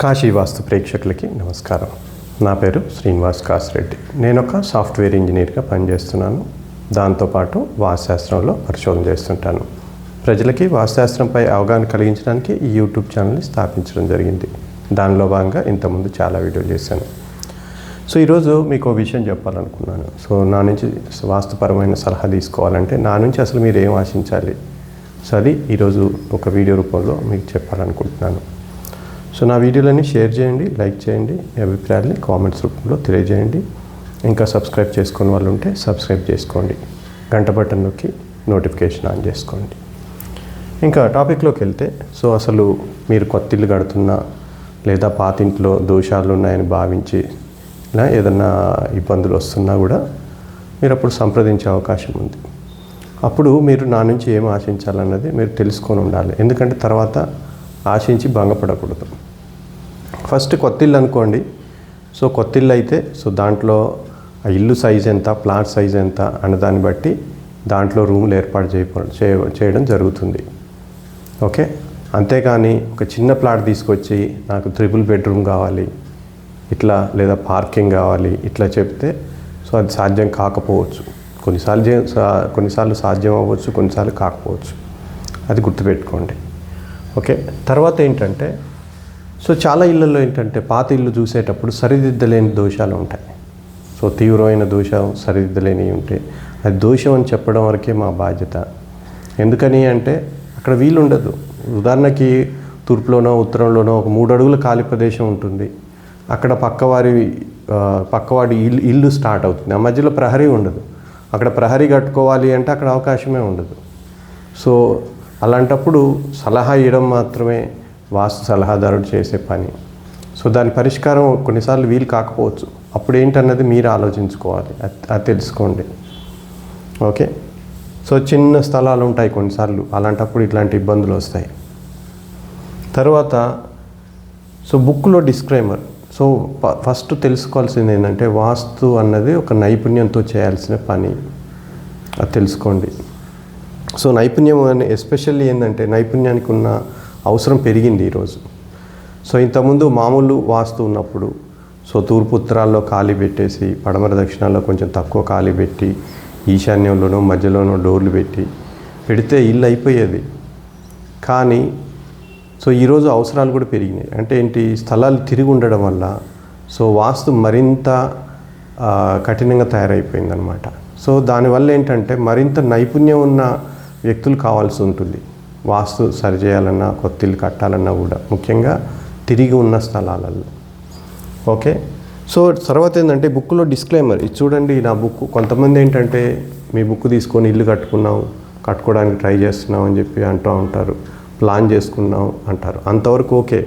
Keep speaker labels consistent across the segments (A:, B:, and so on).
A: కాశీ వాస్తు ప్రేక్షకులకి నమస్కారం. నా పేరు శ్రీనివాస్ కాసిరెడ్డి. నేను ఒక సాఫ్ట్వేర్ ఇంజనీర్గా పనిచేస్తున్నాను. దాంతోపాటు వాస్తుశాస్త్రంలో పరిశోధన చేస్తుంటాను. ప్రజలకి వాస్తుశాస్త్రంపై అవగాహన కలిగించడానికి ఈ యూట్యూబ్ ఛానల్ని స్థాపించడం జరిగింది. దానిలో భాగంగా ఇంతకుముందు చాలా వీడియోలు చేశాను. సో ఈరోజు మీకు విషయం చెప్పాలనుకున్నాను. సో నా నుంచి వాస్తుపరమైన సలహా తీసుకోవాలంటే నా నుంచి అసలు మీరు ఏం ఆశించాలి? సో అది ఈరోజు ఒక వీడియో రూపంలో మీకు చెప్పాలనుకుంటున్నాను. సో నా వీడియోలన్నీ షేర్ చేయండి లైక్ చేయండి మీ అభిప్రాయాల్ని కామెంట్స్ రూపంలో తెలియజేయండి. ఇంకా సబ్స్క్రైబ్ చేసుకున్న వాళ్ళు ఉంటే సబ్స్క్రైబ్ చేసుకోండి. గంట బటన్ నొక్కి నోటిఫికేషన్ ఆన్ చేసుకోండి. ఇంకా టాపిక్లోకి వెళ్తే సో అసలు మీరు కొత్త ఇల్లు కడుతున్నా లేదా పాతింట్లో దోషాలు ఉన్నాయని భావించి ఇలా ఏదన్నా ఇబ్బందులు వస్తున్నా కూడా మీరు అప్పుడు సంప్రదించే అవకాశం ఉంది. అప్పుడు మీరు నా నుంచి ఏం ఆశించాలన్నది మీరు తెలుసుకొని ఉండాలి. ఎందుకంటే తర్వాత ఆశించి భంగపడకూడదు. ఫస్ట్ కొత్త ఇల్లు అనుకోండి. సో కొత్త ఇల్లు అయితే సో దాంట్లో ఆ ఇల్లు సైజ్ ఎంత ప్లాట్ సైజ్ ఎంత అన్న దాన్ని బట్టి దాంట్లో రూములు ఏర్పాటు చేయ చేయ- చేయడం జరుగుతుంది. ఓకే? అంతేకాని ఒక చిన్న ప్లాట్ తీసుకొచ్చి నాకు త్రిపుల్ బెడ్రూమ్ కావాలి ఇట్లా లేదా పార్కింగ్ కావాలి ఇట్లా చెప్తే సో అది సాధ్యం కాకపోవచ్చు. కొన్నిసార్లు సా- కొన్నిసార్లు సాధ్యం అవ్వచ్చు కొన్నిసార్లు కాకపోవచ్చు. అది గుర్తుపెట్టుకోండి. ఓకే? తర్వాత ఏంటంటే సో చాలా ఇళ్ళల్లో ఏంటంటే పాత ఇల్లు చూసేటప్పుడు సరిదిద్దలేని దోషాలు ఉంటాయి. సో తీవ్రమైన దోషం సరిదిద్దలేనివి ఉంటాయి. అది దోషం అని చెప్పడం వరకే మా బాధ్యత. ఎందుకని అంటే అక్కడ వీలు ఉండదు ఉదాహరణకి తూర్పులోనో ఉత్తరంలోనో ఒక మూడు అడుగుల ఖాళీ ప్రదేశం ఉంటుంది. అక్కడ పక్కవారి పక్కవాడి ఇల్లు ఇల్లు స్టార్ట్ అవుతుంది. ఆ మధ్యలో ప్రహరీ ఉండదు. అక్కడ ప్రహరీ కట్టుకోవాలి అంటే అక్కడ అవకాశమే ఉండదు. సో అలాంటప్పుడు సలహా ఇవ్వడం మాత్రమే వాస్తు సలహాదారుడు చేసే పని. సో దాని పరిష్కారం కొన్నిసార్లు వీలు కాకపోవచ్చు. అప్పుడు ఏంటన్నది మీరు ఆలోచించుకోవాలి. అది అది తెలుసుకోండి. ఓకే? సో చిన్న స్థలాలు ఉంటాయి కొన్నిసార్లు. అలాంటప్పుడు ఇట్లాంటి ఇబ్బందులు వస్తాయి. తర్వాత సో బుక్లో డిస్క్రైమర్. సో ఫస్ట్ తెలుసుకోవాల్సింది ఏంటంటే వాస్తు అన్నది ఒక నైపుణ్యంతో చేయాల్సిన పని. అది తెలుసుకోండి. సో నైపుణ్యం అని ఎస్పెషల్లీ ఏంటంటే నైపుణ్యానికి ఉన్న అవసరం పెరిగింది ఈరోజు. సో ఇంతకుముందు మామూలు వాస్తు ఉన్నప్పుడు సో తూర్పు ఉత్తరాల్లో ఖాళీ పెట్టేసి పడమర దక్షిణాల్లో కొంచెం తక్కువ ఖాళీ పెట్టి ఈశాన్యంలోనో మధ్యలోనో డోర్లు పెట్టి పెడితే ఇల్లు అయిపోయేది. కానీ సో ఈరోజు అవసరాలు కూడా పెరిగినాయి. అంటే ఏంటి? స్థలాలు తిరిగి ఉండడం వల్ల సో వాస్తు మరింత కఠినంగా తయారైపోయిందనమాట సో దానివల్ల ఏంటంటే మరింత నైపుణ్యం ఉన్న వ్యక్తులు కావాల్సి ఉంటుంది. వాస్తు సరిచేయాలన్నా కొత్త ఇల్లు కట్టాలన్నా కూడా. ముఖ్యంగా తిరిగి ఉన్న స్థలాలలో ఓకే? సో తర్వాత ఏంటంటే బుక్లో డిస్క్లైమర్. ఇది చూడండి నా బుక్. కొంతమంది ఏంటంటే మీ బుక్ తీసుకొని ఇల్లు కట్టుకున్నాం కట్టుకోవడానికి ట్రై చేస్తున్నాం అని చెప్పి అంటూ ఉంటారు. ప్లాన్ చేసుకున్నాం అంటారు. అంతవరకు ఓకే.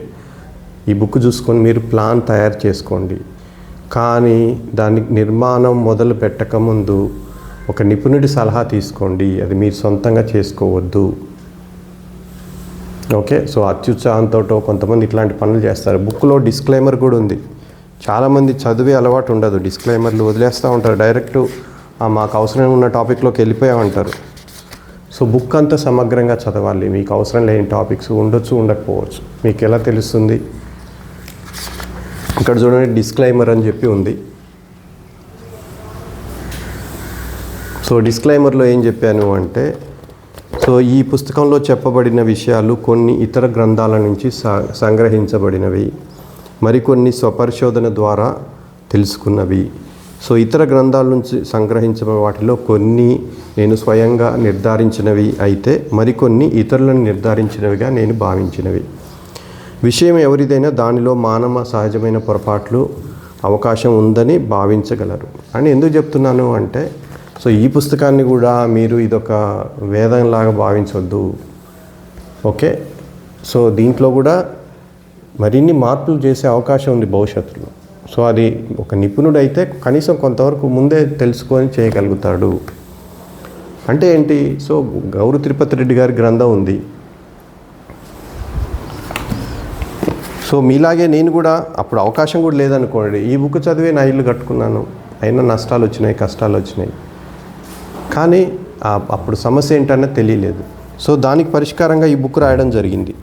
A: ఈ బుక్ చూసుకొని మీరు ప్లాన్ తయారు చేసుకోండి. కానీ దాని నిర్మాణం మొదలు పెట్టకముందు ఒక నిపుణుడి సలహా తీసుకోండి. అది మీరు సొంతంగా చేసుకోవద్దు. ఓకే సో అత్యుత్సాహంతో కొంతమంది ఇట్లాంటి పనులు చేస్తారు. బుక్లో డిస్క్లైమర్ కూడా ఉంది. చాలామంది చదివే అలవాటు ఉండదు. డిస్క్లైమర్లు వదిలేస్తూ ఉంటారు. డైరెక్ట్ మాకు అవసరం ఉన్న టాపిక్లోకి వెళ్ళిపోయామంటారు. సో బుక్ అంతా సమగ్రంగా చదవాలి. మీకు అవసరం లేని టాపిక్స్ ఉండొచ్చు ఉండకపోవచ్చు. మీకు ఎలా తెలుస్తుంది? ఇక్కడ చూడండి డిస్క్లైమర్ అని చెప్పి ఉంది. సో డిస్క్లైమర్లో ఏం చెప్పాను అంటే సో ఈ పుస్తకంలో చెప్పబడిన విషయాలు కొన్ని ఇతర గ్రంథాల నుంచి స- సంగ్రహించబడినవి మరికొన్ని స్వపరిశోధన ద్వారా తెలుసుకున్నవి. సో ఇతర గ్రంథాల నుంచి సంగ్రహించబడిన వాటిలో కొన్ని నేను స్వయంగా నిర్ధారించినవి అయితే మరికొన్ని ఇతరులను నిర్ధారించినవిగా నేను భావించినవి. విషయం ఎవరిదైనా దానిలో మానవ సహజమైన పొరపాట్లు అవకాశం ఉందని భావించగలరు. అని ఎందుకు చెప్తున్నాను అంటే సో ఈ పుస్తకాన్ని కూడా మీరు ఇదొక వేదంలాగా భావించవద్దు ఓకే? సో దీంట్లో కూడా మరిన్ని మార్పులు చేసే అవకాశం ఉంది భవిష్యత్తులో. సో అది ఒక నిపుణుడు అయితే కనీసం కొంతవరకు ముందే తెలుసుకొని చేయగలుగుతాడు. అంటే ఏంటి? సో గౌరు తిరుపతి రెడ్డి గారి గ్రంథం ఉంది. సో మీలాగే నేను కూడా అప్పుడు అవకాశం కూడా లేదనుకోండి. ఈ బుక్ చదివే నా ఇల్లు కట్టుకున్నాను. అయినా నష్టాలు వచ్చినాయి కష్టాలు వచ్చినాయి. కానీ అప్పుడు సమస్య ఏంటన్నది తెలియలేదు. సో దానికి పరిష్కారంగా ఈ బుక్ రాయడం జరిగింది.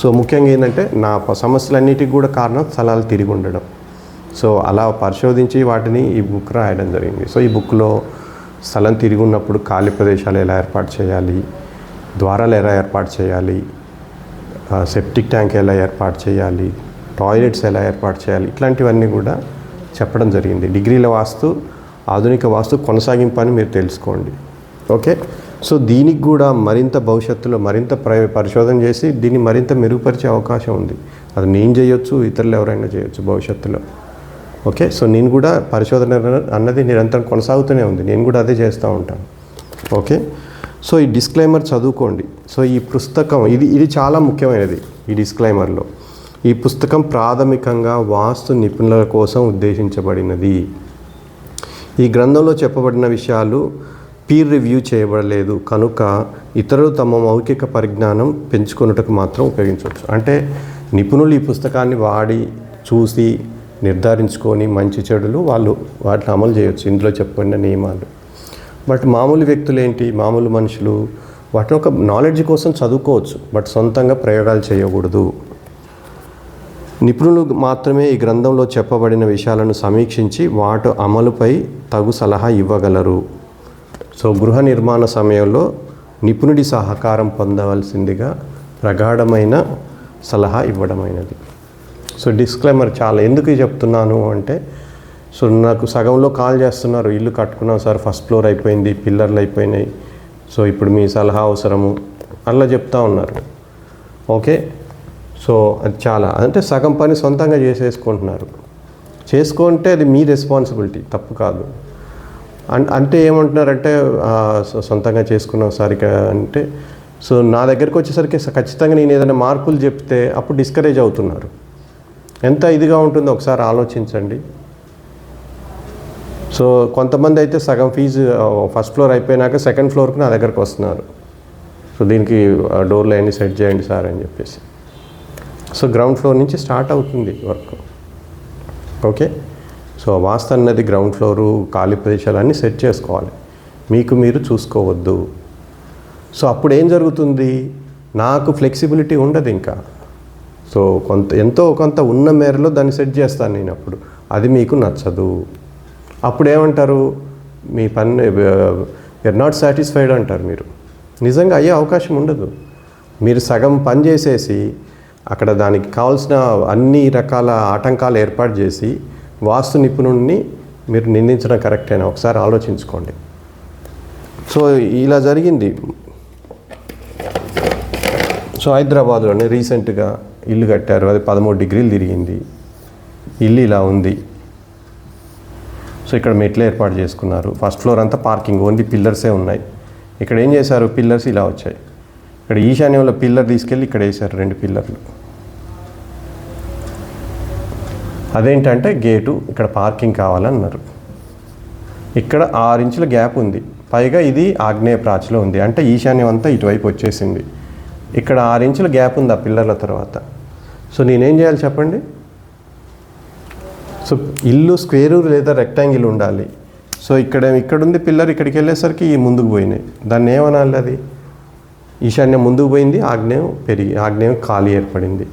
A: సో ముఖ్యంగా ఏంటంటే నా సమస్యలన్నిటికి సమస్యలన్నిటికీ కూడా కారణం స్థలాలు తిరిగి ఉండడం. సో అలా పరిశోధించి వాటిని ఈ బుక్ రాయడం జరిగింది. సో ఈ బుక్లో స్థలం తిరిగి ఉన్నప్పుడు ఖాళీ ప్రదేశాలు ఎలా ఏర్పాటు చేయాలి ద్వారాలు ఎలా ఏర్పాటు చేయాలి సెప్టిక్ ట్యాంక్ ఎలా ఏర్పాటు చేయాలి టాయిలెట్స్ ఎలా ఏర్పాటు చేయాలి ఇట్లాంటివన్నీ కూడా చెప్పడం జరిగింది. డిగ్రీల వాస్తు ఆధునిక వాస్తు కొనసాగింపు అని మీరు తెలుసుకోండి. ఓకే? సో దీనికి కూడా మరింత భవిష్యత్తులో మరింత ప్ర పరిశోధన చేసి దీన్ని మరింత మెరుగుపరిచే అవకాశం ఉంది. అది నేను చేయొచ్చు ఇతరులు ఎవరైనా చేయొచ్చు భవిష్యత్తులో. ఓకే? సో నేను కూడా పరిశోధన అన్నది నిరంతరం కొనసాగుతూనే ఉంది. నేను కూడా అదే చేస్తూ ఉంటాను. ఓకే? సో ఈ డిస్క్లైమర్ చదువుకోండి. సో ఈ పుస్తకం ఇది ఇది చాలా ముఖ్యమైనది ఈ డిస్క్లైమర్లో. ఈ పుస్తకం ప్రాథమికంగా వాస్తు నిపుణుల కోసం ఉద్దేశించబడినది. ఈ గ్రంథంలో చెప్పబడిన విషయాలు పీర్ రివ్యూ చేయబడలేదు. కనుక ఇతరులు తమ మౌఖిక పరిజ్ఞానం పెంచుకొనుటకు మాత్రం ఉపయోగించవచ్చు. అంటే నిపుణులు ఈ పుస్తకాన్ని వాడి చూసి నిర్ధారించుకొని మంచి చెడులు వాళ్ళు వాటిని అమలు చేయవచ్చు ఇందులో చెప్పబడిన నియమాలు. బట్ మామూలు వ్యక్తులు ఏంటి? మామూలు మనుషులు వాటిని ఒక నాలెడ్జ్ కోసం చదువుకోవచ్చు. బట్ సొంతంగా ప్రయోగాలు చేయకూడదు. నిపుణులు మాత్రమే ఈ గ్రంథంలో చెప్పబడిన విషయాలను సమీక్షించి వాటి అమలుపై తగు సలహా ఇవ్వగలరు. సో గృహ నిర్మాణ సమయంలో నిపుణుడి సహకారం పొందవలసిందిగా ప్రగాఢమైన సలహా ఇవ్వడమైనది. సో డిస్క్లైమర్ చాలా ఎందుకు చెప్తున్నాను అంటే సో నాకు సగంలో కాల్ చేస్తున్నారు ఇల్లు కట్టుకున్నాం సార్ ఫస్ట్ ఫ్లోర్ అయిపోయింది పిల్లర్లు అయిపోయినాయి సో ఇప్పుడు మీ సలహా అవసరము అలా చెప్తా ఉన్నారు. ఓకే? సో అది చాలా అంటే సగం పని సొంతంగా చేసేసుకుంటున్నారు. చేసుకుంటే అది మీ రెస్పాన్సిబిలిటీ తప్పు కాదు. అంటే ఏమంటున్నారంటే సొంతంగా చేసుకున్నాం సార్ అంటే సో నా దగ్గరికి వచ్చేసరికి స- ఖచ్చితంగా నేను ఏదైనా మార్పులు చెప్తే అప్పుడు డిస్కరేజ్ అవుతున్నారు. ఎంత ఇదిగా ఉంటుందో ఒకసారి ఆలోచించండి. సో కొంతమంది అయితే సగం ఫీజు ఫస్ట్ ఫ్లోర్ అయిపోయినాక సెకండ్ ఫ్లోర్కి నా దగ్గరకు వస్తున్నారు. సో దీనికి డోర్లు అన్నీ సెట్ చేయండి సార్ అని చెప్పేసి. సో గ్రౌండ్ ఫ్లోర్ నుంచి స్టార్ట్ అవుతుంది వర్క్ ఓకే సో వాస్తు అన్నది గ్రౌండ్ ఫ్లోరు ఖాళీ ప్రదేశాలు అన్నీ సెట్ చేసుకోవాలి. మీకు మీరు చూసుకోవద్దు. సో అప్పుడు ఏం జరుగుతుంది? నాకు ఫ్లెక్సిబిలిటీ ఉండదు ఇంకా. సో కొంత ఎంతో కొంత ఉన్న మేరలో దాన్ని సెట్ చేస్తాను నేను అప్పుడు. అది మీకు నచ్చదు. అప్పుడు ఏమంటారు? మీ పని ఎర్ నాట్ సాటిస్ఫైడ్ అంటారు మీరు. నిజంగా అయ్యే అవకాశం ఉండదు. మీరు సగం పని చేసేసి అక్కడ దానికి కావాల్సిన అన్ని రకాల ఆటంకాలు ఏర్పాటు చేసి వాస్తు నిపుణుడిని మీరు నిందించడం కరెక్టేనా ఒకసారి ఆలోచించుకోండి. సో ఇలా జరిగింది. సో హైదరాబాద్లోనే రీసెంట్గా ఇల్లు కట్టారు. అది పదమూడు డిగ్రీలు తిరిగింది. ఇల్లు ఇలా ఉంది. సో ఇక్కడ మెట్లు ఏర్పాటు చేసుకున్నారు. ఫస్ట్ ఫ్లోర్ అంతా పార్కింగ్ ఓన్లీ పిల్లర్సే ఉన్నాయి. ఇక్కడ ఏం చేశారు? పిల్లర్స్ ఇలా వచ్చాయి. ఇక్కడ ఈశాన్యంలో పిల్లర్ తీసుకెళ్ళి ఇక్కడ వేశారు రెండు పిల్లర్లు. అదేంటంటే గేటు ఇక్కడ పార్కింగ్ కావాలన్నారు. ఇక్కడ ఆరు ఇంచుల గ్యాప్ ఉంది. పైగా ఇది ఆగ్నేయ ప్రాచిలో ఉంది. అంటే ఈశాన్యం అంతా ఇటువైపు వచ్చేసింది. ఇక్కడ ఆరు ఇంచుల గ్యాప్ ఉంది ఆ పిల్లర్ల తర్వాత? సో నేనేం చేయాలి చెప్పండి? సో ఇల్లు స్క్వేరు లేదా రెక్టాంగిల్ ఉండాలి. సో ఇక్కడ ఇక్కడుంది పిల్లర్ ఇక్కడికి వెళ్ళేసరికి ఈ ముందుకు పోయినాయి. దాన్ని ఏమనాలి అది? ఈశాన్యం ముందుకు పోయింది ఆగ్నేయం పెరిగి ఆగ్నేయం ఖాళీ ఏర్పడింది.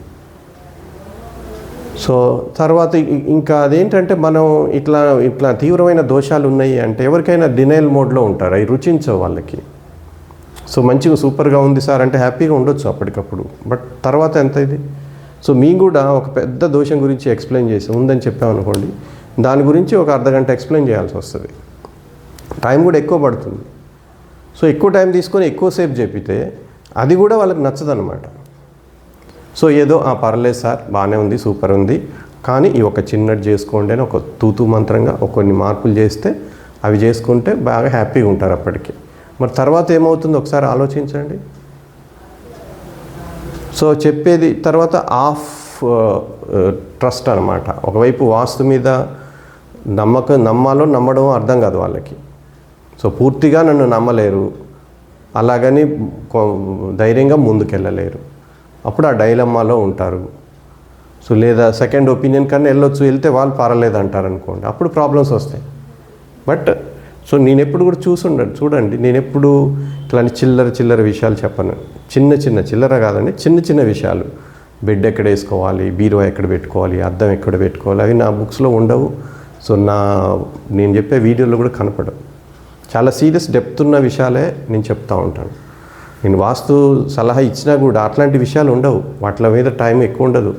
A: సో తర్వాత ఇంకా అదేంటంటే మనం ఇట్లా ఇట్లా తీవ్రమైన దోషాలు ఉన్నాయి అంటే ఎవరికైనా డినైల్ మోడ్లో ఉంటారు? అవి రుచించవు వాళ్ళకి. సో మంచిగా సూపర్గా ఉంది సార్ అంటే హ్యాపీగా ఉండొచ్చు అప్పటికప్పుడు. బట్ తర్వాత ఎంత ఇది? సో మీకు కూడా ఒక పెద్ద దోషం గురించి ఎక్స్ప్లెయిన్ చేసి ఉందని చెప్పామనుకోండి దాని గురించి ఒక అర్ధగంట ఎక్స్ప్లెయిన్ చేయాల్సి వస్తుంది. టైం కూడా ఎక్కువ పడుతుంది. సో ఎక్కువ టైం తీసుకొని ఎక్కువసేపు చెప్పితే అది కూడా వాళ్ళకి నచ్చదనమాట సో ఏదో ఆ పర్లేదు సార్ బాగానే ఉంది సూపర్ ఉంది. కానీ ఈ ఒక చిన్నది చేసుకోండి అని ఒక తూతు మంత్రంగా కొన్ని మార్పులు చేస్తే అవి చేసుకుంటే బాగా హ్యాపీగా ఉంటారు అప్పటికి. మరి తర్వాత ఏమవుతుందో? ఒకసారి ఆలోచించండి. సో చెప్పేది తర్వాత ఆఫ్ ట్రస్ట్ అనమాట ఒకవైపు వాస్తు మీద నమ్మకం నమ్మాలో నమ్మడం అర్థం కాదు వాళ్ళకి. సో పూర్తిగా నన్ను నమ్మలేరు. అలాగని కొ- ధైర్యంగా ముందుకెళ్ళలేరు. అప్పుడు ఆ డైలమ్మాలో ఉంటారు. సో లేదా సెకండ్ ఒపీనియన్ కన్నా వెళ్ళొచ్చు వెళ్తే వాళ్ళు పారలేదు అంటారు అనుకోండి అప్పుడు ప్రాబ్లమ్స్ వస్తాయి. బట్ సో నేను ఎప్పుడు కూడా చూసుండండి చూడండి నేను ఎప్పుడు ఇట్లాంటి చిల్లర చిల్లర విషయాలు చెప్పను. చిన్న చిన్న చిల్లర కాదండి చిన్న చిన్న విషయాలు. బెడ్ ఎక్కడ వేసుకోవాలి బీరో ఎక్కడ పెట్టుకోవాలి అద్దం ఎక్కడ పెట్టుకోవాలి అవి నా బుక్స్లో ఉండవు. సో నా నేను చెప్పే వీడియోలో కూడా కనపడవు. చాలా సీరియస్ డెప్త్ ఉన్న విషయాలే నేను చెప్తా ఉంటాను. నేను వాస్తు సలహా ఇచ్చినా కూడా అట్లాంటి విషయాలు ఉండవు. వాటి మీద టైం ఎక్కువ ఉండదు.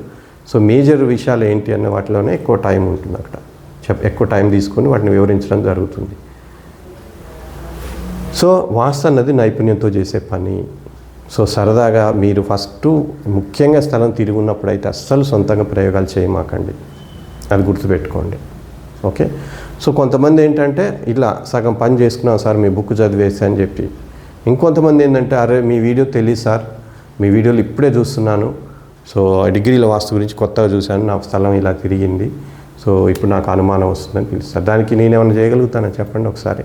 A: సో మేజర్ విషయాలు ఏంటి అన్న వాటిలోనే ఎక్కువ టైం ఉంటుంది అక్కడ. చెప్ ఎక్కువ టైం తీసుకొని వాటిని వివరించడం జరుగుతుంది. సో వాస్తు అన్నది నైపుణ్యంతో చేసే పని. సో సరదాగా మీరు ఫస్ట్ ముఖ్యంగా స్థలం తిరిగి ఉన్నప్పుడు అయితే అస్సలు సొంతంగా ప్రయోగాలు చేయమాకండి. అది గుర్తుపెట్టుకోండి. ఓకే? సో కొంతమంది ఏంటంటే ఇలా సగం పని చేసుకున్నాం సార్ మీ బుక్ చదివేసి అని చెప్పి ఇంకొంతమంది ఏంటంటే అరే మీ వీడియో తెలియదు సార్. మీ వీడియోలు ఇప్పుడే చూస్తున్నాను. సో డిగ్రీల వాస్తు గురించి కొత్తగా చూశాను. నా స్థలం ఇలా తిరిగింది. సో ఇప్పుడు నాకు అనుమానం వస్తుందని పిలుస్తారు దానికి నేనేమైనా చేయగలుగుతానని చెప్పండి ఒకసారి.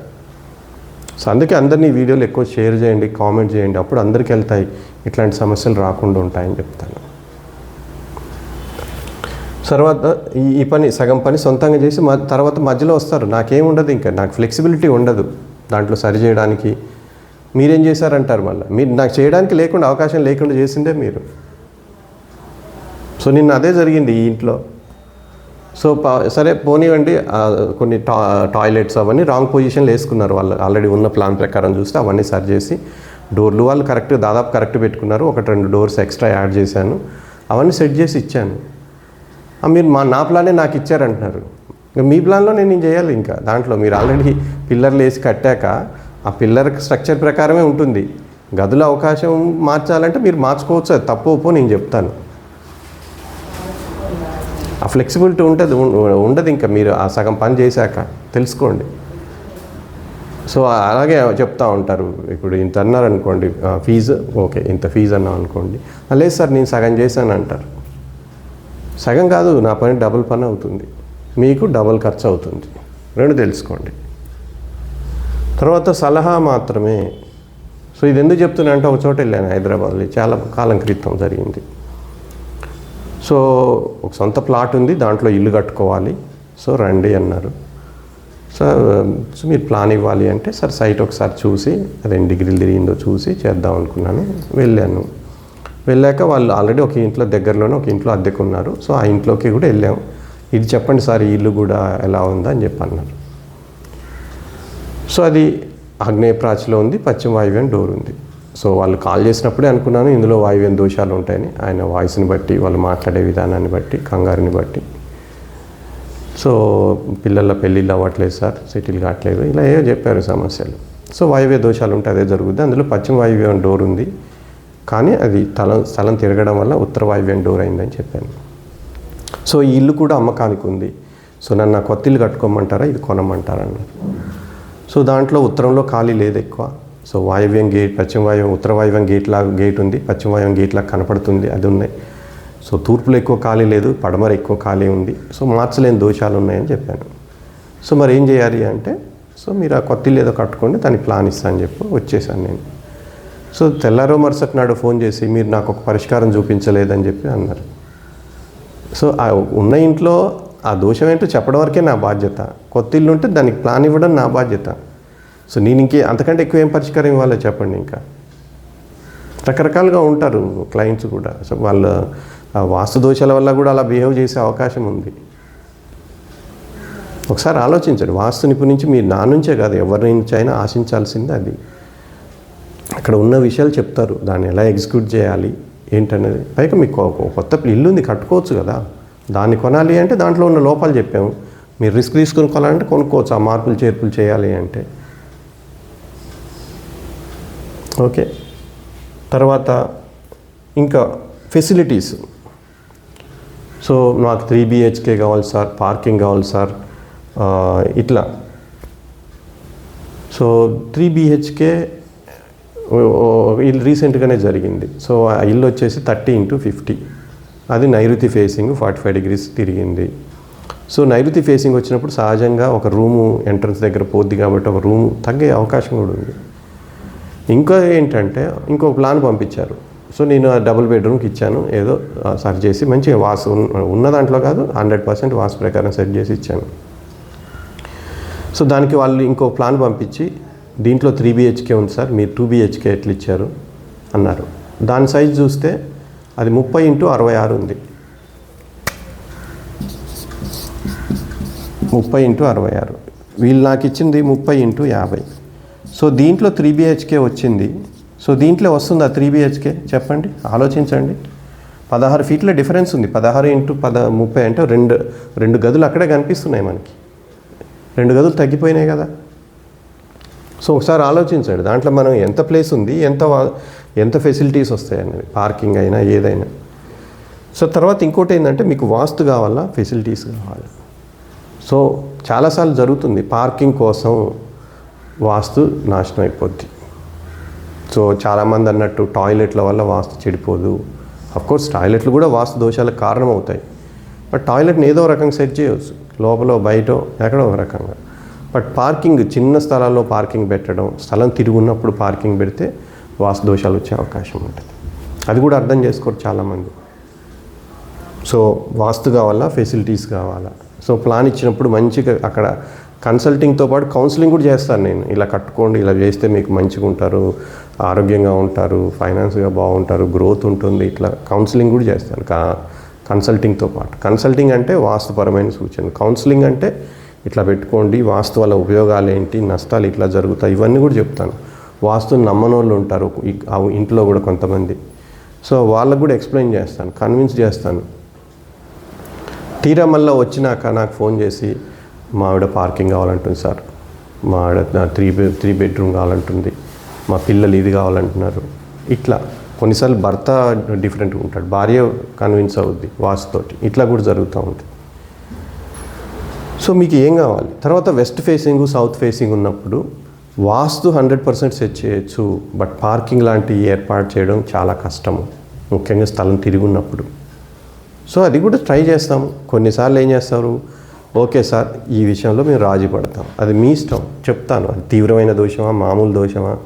A: సో అందుకే అందరినీ వీడియోలు ఎక్కువ షేర్ చేయండి కామెంట్ చేయండి. అప్పుడు అందరికి వెళ్తాయి. ఇట్లాంటి సమస్యలు రాకుండా ఉంటాయని చెప్తాను. తర్వాత ఈ పని సగం పని సొంతంగా చేసి తర్వాత మధ్యలో వస్తారు. నాకేం ఉండదు ఇంకా. నాకు ఫ్లెక్సిబిలిటీ ఉండదు. దాంట్లో సరి చేయడానికి మీరేం చేశారంటారు మళ్ళీ? మీరు నాకు చేయడానికి లేకుండా అవకాశం లేకుండా చేసిందే మీరు. సో నిన్న అదే జరిగింది ఈ ఇంట్లో. సో సరే పోనివ్వండి. కొన్ని టా టాయిలెట్స్ అవన్నీ రాంగ్ పొజిషన్లో వేసుకున్నారు వాళ్ళు. ఆల్రెడీ ఉన్న ప్లాన్ ప్రకారం చూస్తే అవన్నీ సరి చేసి డోర్లు వాళ్ళు కరెక్ట్ దాదాపు కరెక్ట్ పెట్టుకున్నారు. ఒకటి రెండు డోర్స్ ఎక్స్ట్రా యాడ్ చేశాను. అవన్నీ సెట్ చేసి ఇచ్చాను. మీరు మా నా ప్లానే నాకు ఇచ్చారంటున్నారు. ఇంకా మీ ప్లాన్లో నేను చేయాలి ఇంకా. దాంట్లో మీరు ఆల్రెడీ పిల్లర్లు వేసి కట్టాక ఆ పిల్లర్ స్ట్రక్చర్ ప్రకారమే ఉంటుంది. గదుల అవకాశం మార్చాలంటే మీరు మార్చుకోవచ్చు అది తప్పు ఒప్పు నేను చెప్తాను. ఆ ఫ్లెక్సిబిలిటీ ఉంటుంది ఉండదు ఇంకా మీరు ఆ సగం పని చేశాక తెలుసుకోండి. సో అలాగే చెప్తా ఉంటారు. ఇప్పుడు ఇంత అన్నారు అనుకోండి ఫీజు ఓకే ఇంత ఫీజు అన్నాం అనుకోండి. లేదు సార్ నేను సగం చేశాను అంటారు. సగం కాదు నా పని డబుల్ పని అవుతుంది. మీకు డబుల్ ఖర్చు అవుతుంది. రెండు తెలుసుకోండి. తర్వాత సలహా మాత్రమే. సో ఇది ఎందుకు చెప్తున్నా అంటే ఒక చోట వెళ్ళాను హైదరాబాద్లో. చాలా కాలం క్రితం జరిగింది. సో ఒక సొంత ప్లాట్ ఉంది దాంట్లో ఇల్లు కట్టుకోవాలి. సో రండి అన్నారు. సో సో మీరు ప్లాన్ ఇవ్వాలి అంటే సార్ సైట్ ఒకసారి చూసి అది ఎన్ని డిగ్రీలు తిరిగిందో చూసి చేద్దాం అనుకున్నాను. వెళ్ళాను. వెళ్ళాక వాళ్ళు ఆల్రెడీ ఒక ఇంట్లో దగ్గరలోనే ఒక ఇంట్లో అద్దెకున్నారు సో ఆ ఇంట్లోకి కూడా వెళ్ళాము ఇది చెప్పండి సార్ ఈ ఇల్లు కూడా ఎలా ఉందా అని చెప్పి అన్నారు. సో అది ఆగ్నేయ ప్రాచిలో ఉంది పశ్చిమ వాయువ్యం డోర్ ఉంది. సో వాళ్ళు కాల్ చేసినప్పుడే అనుకున్నాను ఇందులో వాయువ్యం దోషాలు ఉంటాయని. ఆయన వాయిస్ని బట్టి వాళ్ళు మాట్లాడే విధానాన్ని బట్టి కంగారుని బట్టి. సో పిల్లల పెళ్ళిళ్ళు అవ్వట్లేదు సార్ సెటిల్ కావట్లేదు. ఇలా ఏవో చెప్పారు సమస్యలు. సో వాయువ్య దోషాలు ఉంటే అదే జరుగుద్ది. అందులో పశ్చిమ వాయువ్యం డోర్ ఉంది. కానీ అది తలం స్థలం తిరగడం వల్ల ఉత్తర వాయువ్యం డోర్ అయిందని చెప్పాను. సో ఈ ఇల్లు కూడా అమ్మకానికి ఉంది. సో నన్ను కొత్త ఇల్లు కట్టుకోమంటారా? ఇది కొనమంటారా? అన్నారు. సో దాంట్లో ఉత్తరంలో ఖాళీ లేదు ఎక్కువ. సో వాయువ్యం గేట్ పశ్చిమ వాయువ్యం ఉత్తర వాయువ్యం గేట్ లాగా గేట్ ఉంది పశ్చిమ వాయువ్యం గేట్ లాగా కనపడుతుంది అది ఉన్నాయి. సో తూర్పులో ఎక్కువ ఖాళీ లేదు పడమర ఎక్కువ ఖాళీ ఉంది. సో మార్చలేని దోషాలు ఉన్నాయని చెప్పాను. సో మరి ఏం చేయాలి అంటే సో మీరు ఆ కొత్త ఇల్లు ఏదో కట్టుకోండి దానికి ప్లాన్ ఇస్తాను చెప్పి వచ్చేసాను నేను. సో తెల్లారో మరుసటి నాడు ఫోన్ చేసి మీరు నాకు ఒక పరిష్కారం చూపించలేదని చెప్పి అన్నారు. సో ఉన్న ఇంట్లో ఆ దోషం ఏంటో చెప్పడం వరకే నా బాధ్యత. కొత్త ఇల్లు ఉంటే దానికి ప్లాన్ ఇవ్వడం నా బాధ్యత. సో నేను ఇంకే అంతకంటే ఎక్కువ ఏం పరిష్కారం ఇవ్వాలో చెప్పండి ఇంకా. రకరకాలుగా ఉంటారు క్లయింట్స్ కూడా. సో వాళ్ళ వాస్తు దోషాల వల్ల కూడా అలా బిహేవ్ చేసే అవకాశం ఉంది. ఒకసారి ఆలోచించండి. వాస్తు నిపుణి నుంచి మీరు నా నుంచే కాదు ఎవరి నుంచి అయినా ఆశించాల్సింది అది. అక్కడ ఉన్న విషయాలు చెప్తారు. దాన్ని ఎలా ఎగ్జిక్యూట్ చేయాలి ఏంటనేది. పైగా మీకు కొత్త ఇల్లు ఉంది కట్టుకోవచ్చు కదా. దాన్ని కొనాలి అంటే దాంట్లో ఉన్న లోపాలు చెప్పాము. మీరు రిస్క్ తీసుకుని కొనాలంటే కొనుక్కోవచ్చు ఆ మార్పులు చేర్పులు చేయాలి అంటే. ఓకే. తర్వాత ఇంకా ఫెసిలిటీస్. సో నాకు త్రీ బిహెచ్కే కావాలి సార్ పార్కింగ్ కావాలి సార్ ఇట్లా. సో త్రీ బిహెచ్కే ఇల్లు రీసెంట్గానే జరిగింది. సో ఆ ఇల్లు వచ్చేసి థర్టీ ఇంటూ ఫిఫ్టీ. అది నైరుతి ఫేసింగ్ ఫార్టీ ఫైవ్ డిగ్రీస్ తిరిగింది. సో నైరుతి ఫేసింగ్ వచ్చినప్పుడు సహజంగా ఒక రూము ఎంట్రన్స్ దగ్గర పోద్ది కాబట్టి ఒక రూమ్ తగ్గే అవకాశం కూడా ఉంది. ఇంకా ఏంటంటే ఇంకో ప్లాన్ పంపించారు. సో నేను ఆ డబుల్ బెడ్రూమ్కి ఇచ్చాను. ఏదో సర్చ్ చేసి మంచిగా వాసు ఉన్న- దాంట్లో కాదు హండ్రెడ్ పర్సెంట్ వాసు ప్రకారం సెట్ చేసి ఇచ్చాను. సో దానికి వాళ్ళు ఇంకో ప్లాన్ పంపించి దీంట్లో త్రీ బిహెచ్కే ఉంది సార్ మీరు టూ బిహెచ్కే ఎట్లా ఇచ్చారు అన్నారు. దాని సైజ్ చూస్తే అది ముప్పై ఇంటూ అరవై ఆరు ఉంది. ముప్పై ఇంటూ అరవై ఆరు. వీళ్ళు నాకు ఇచ్చింది ముప్పై ఇంటూ యాభై. సో దీంట్లో త్రీ బిహెచ్కే వచ్చింది. సో దీంట్లో వస్తుంది ఆ త్రీ బిహెచ్కే? చెప్పండి ఆలోచించండి. పదహారు ఫీట్ల డిఫరెన్స్ ఉంది. పదహారు ఇంటూ పద ముప్పై అంటే రెండు రెండు గదులు అక్కడే కనిపిస్తున్నాయి మనకి. రెండు గదులు తగ్గిపోయినాయి కదా. సో ఒకసారి ఆలోచించండి. దాంట్లో మనం ఎంత ప్లేస్ ఉంది ఎంత ఎంత ఫెసిలిటీస్ వస్తాయి అనేది పార్కింగ్ అయినా ఏదైనా. సో తర్వాత ఇంకోటి ఏంటంటే మీకు వాస్తు కావాలా ఫెసిలిటీస్ కావాలి. సో చాలాసార్లు జరుగుతుంది పార్కింగ్ కోసం వాస్తు నాశనం అయిపోద్ది. సో చాలామంది అన్నట్టు టాయిలెట్ల వల్ల వాస్తు చెడిపోదు. కోర్స్ టాయిలెట్లు కూడా వాస్తు దోషాలకు కారణం అవుతాయి బట్ టాయిలెట్ని ఏదో రకంగా సెట్ చేయవచ్చు లోపల బయట ఎక్కడో ఒక రకంగా. బట్ పార్కింగ్ చిన్న స్థలాల్లో పార్కింగ్ పెట్టడం స్థలం తిరుగున్నప్పుడు పార్కింగ్ పెడితే వాస్తు దోషాలు వచ్చే అవకాశం ఉంటుంది. అది కూడా అర్థం చేసుకోరు చాలామంది. సో వాస్తు కావాలా ఫెసిలిటీస్ కావాలా? సో ప్లాన్ ఇచ్చినప్పుడు మంచిగా అక్కడ కన్సల్టింగ్తో పాటు కౌన్సిలింగ్ కూడా చేస్తాను నేను. ఇలా కట్టుకోండి ఇలా చేస్తే మీకు మంచిగా ఉంటారు ఆరోగ్యంగా ఉంటారు ఫైనాన్స్గా బాగుంటారు గ్రోత్ ఉంటుంది ఇట్లా కౌన్సిలింగ్ కూడా చేస్తాను. కా కన్సల్టింగ్తో పాటు. కన్సల్టింగ్ అంటే వాస్తుపరమైన సూచన కౌన్సిలింగ్ అంటే ఇట్లా పెట్టుకోండి వాస్తు వల్ల ఉపయోగాలు ఏంటి నష్టాలు ఇట్లా జరుగుతాయి ఇవన్నీ కూడా చెప్తాను. వాస్తుని నమ్మనోళ్ళు ఉంటారు. ఆ ఇంట్లో కూడా కొంతమంది. సో వాళ్ళకు కూడా ఎక్స్ప్లెయిన్ చేస్తాను కన్విన్స్ చేస్తాను. తీరా మళ్ళీ వచ్చినాక నాకు ఫోన్ చేసి మా ఆవిడ పార్కింగ్ కావాలంటుంది సార్. మా ఆవిడ త్రీ బె త్రీ బెడ్రూమ్ కావాలంటుంది. మా పిల్లలు ఇది కావాలంటున్నారు. ఇట్లా. కొన్నిసార్లు భర్త డిఫరెంట్గా ఉంటాడు. భార్య కన్విన్స్ అవుద్ది వాస్తుతోటి. ఇట్లా కూడా జరుగుతూ ఉంటుంది సో మీకు ఏం కావాలి? తర్వాత వెస్ట్ ఫేసింగ్ సౌత్ ఫేసింగ్ ఉన్నప్పుడు వాస్తు హండ్రెడ్ పర్సెంట్ సెట్ చేయొచ్చు బట్ పార్కింగ్ లాంటివి ఏర్పాటు చేయడం చాలా కష్టము ముఖ్యంగా స్థలం తిరిగి ఉన్నప్పుడు. సో అది కూడా ట్రై చేస్తాము కొన్నిసార్లు ఏం చేస్తారు? ఓకే సార్ ఈ విషయంలో మేము రాజీ పడతాం. అది మీ ఇష్టం. చెప్తాను. అది తీవ్రమైన దోషమా? మామూలు దోషమా?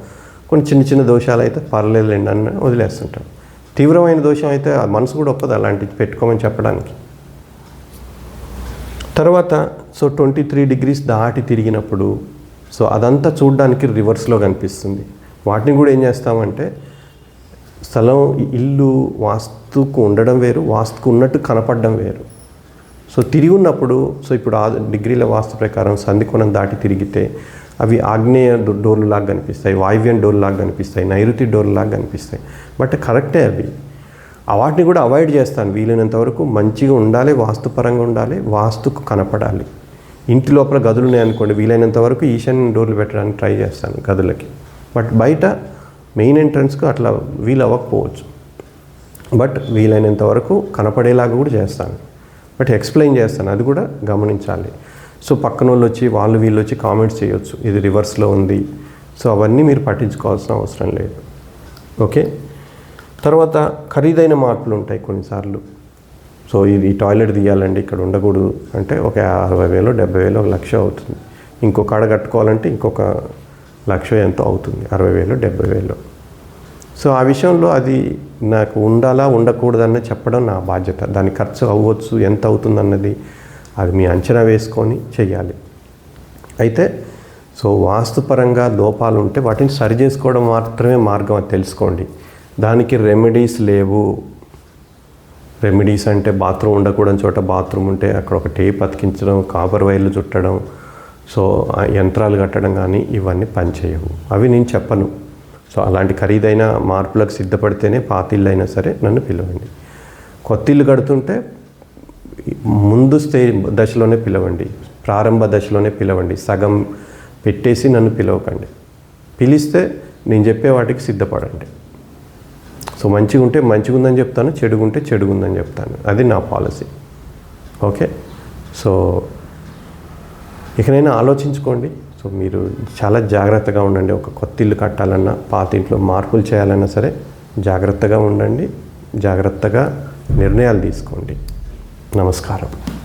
A: కొన్ని చిన్న చిన్న దోషాలు అయితే పర్లేదులేండి అని వదిలేస్తుంటాం. తీవ్రమైన దోషం అయితే మనసు కూడా ఒప్పదు అలాంటివి పెట్టుకోమని చెప్పడానికి. తర్వాత సో ట్వంటీ త్రీ డిగ్రీస్ దాటి తిరిగినప్పుడు సో అదంతా చూడడానికి రివర్స్లో కనిపిస్తుంది. వాటిని కూడా ఏం చేస్తామంటే స్థలం ఇల్లు వాస్తుకు ఉండడం వేరు వాస్తుకు ఉన్నట్టు కనపడడం వేరు. సో తిరిగి ఉన్నప్పుడు సో ఇప్పుడు ఆ డిగ్రీల వాస్తు ప్రకారం సంధికోణం దాటి తిరిగితే అవి ఆగ్నేయ డో- డోర్లు లాగా కనిపిస్తాయి వాయువ్యం డోర్లు లాగా కనిపిస్తాయి నైరుతి డోర్లు లాగా కనిపిస్తాయి. బట్ కరెక్టే అవి. వాటిని కూడా అవాయిడ్ చేస్తాను. వీలైనంత వరకు మంచిగా ఉండాలి వాస్తుపరంగా ఉండాలి వాస్తుకు కనపడాలి. ఇంటి లోపల గదులు ఉన్నాయనుకోండి వీలైనంత వరకు ఈశాన్య డోర్లు పెట్టడానికి ట్రై చేస్తాను గదులకి. బట్ బయట మెయిన్ ఎంట్రన్స్కు అట్లా వీలు అవ్వకపోవచ్చు బట్ వీలైనంత వరకు కనపడేలాగా కూడా చేస్తాను. బట్ ఎక్స్ప్లెయిన్ చేస్తాను అది కూడా గమనించాలి. సో పక్కన వాళ్ళు వచ్చి వాళ్ళు వీళ్ళు వచ్చి కామెంట్స్ చేయొచ్చు. ఇది రివర్స్లో ఉంది. సో అవన్నీ మీరు పట్టించుకోవాల్సిన అవసరం లేదు. ఓకే? తర్వాత ఖరీదైన మార్పులు ఉంటాయి కొన్నిసార్లు. సో ఇది టాయిలెట్ తీయాలండి ఇక్కడ ఉండకూడదు అంటే ఒక అరవై వేలు డెబ్బై వేలు ఒక లక్ష అవుతుంది. ఇంకొక కాడ కట్టుకోవాలంటే ఇంకొక లక్ష ఎంతో అవుతుంది అరవై వేలు డెబ్బై వేలు. సో ఆ విషయంలో అది నాకు ఉండాలా ఉండకూడదన్న చెప్పడం నా బాధ్యత. దాని ఖర్చు అవ్వచ్చు ఎంత అవుతుందన్నది అది మీ అంచనా వేసుకొని చేయాలి అయితే సో వాస్తుపరంగా లోపాలు ఉంటే వాటిని సరి చేసుకోవడం మాత్రమే మార్గం అది తెలుసుకోండి. దానికి రెమెడీస్ లేవు. రెమెడీస్ అంటే బాత్రూమ్ ఉండకూడని చోట బాత్రూమ్ ఉంటే అక్కడ ఒక టేప్ అతికించడం కాపర్ వైర్లు చుట్టడం సో ఆ యంత్రాలు కట్టడం కానీ ఇవన్నీ పనిచేయవు అవి నేను చెప్పను. సో అలాంటి ఖరీదైన మార్పులకు సిద్ధపడితేనే పాత ఇల్లు అయినా సరే నన్ను పిలవండి. కొత్త ఇల్లు కడుతుంటే ముందు స్టే దశలోనే పిలవండి. ప్రారంభ దశలోనే పిలవండి. సగం పెట్టేసి నన్ను పిలవకండి. పిలిస్తే నేను చెప్పే వాటికి సిద్ధపడండి. సో మంచిగా ఉంటే మంచిగా ఉందని చెప్తాను చెడుగుంటే చెడుగుందని ఉందని చెప్తాను. అది నా పాలసీ. ఓకే? సో ఇకనైనా ఆలోచించుకోండి. సో మీరు చాలా జాగ్రత్తగా ఉండండి. ఒక కొత్త ఇల్లు కట్టాలన్నా పాత ఇంట్లో మార్పులు చేయాలన్నా సరే జాగ్రత్తగా ఉండండి. జాగ్రత్తగా నిర్ణయాలు తీసుకోండి. నమస్కారం.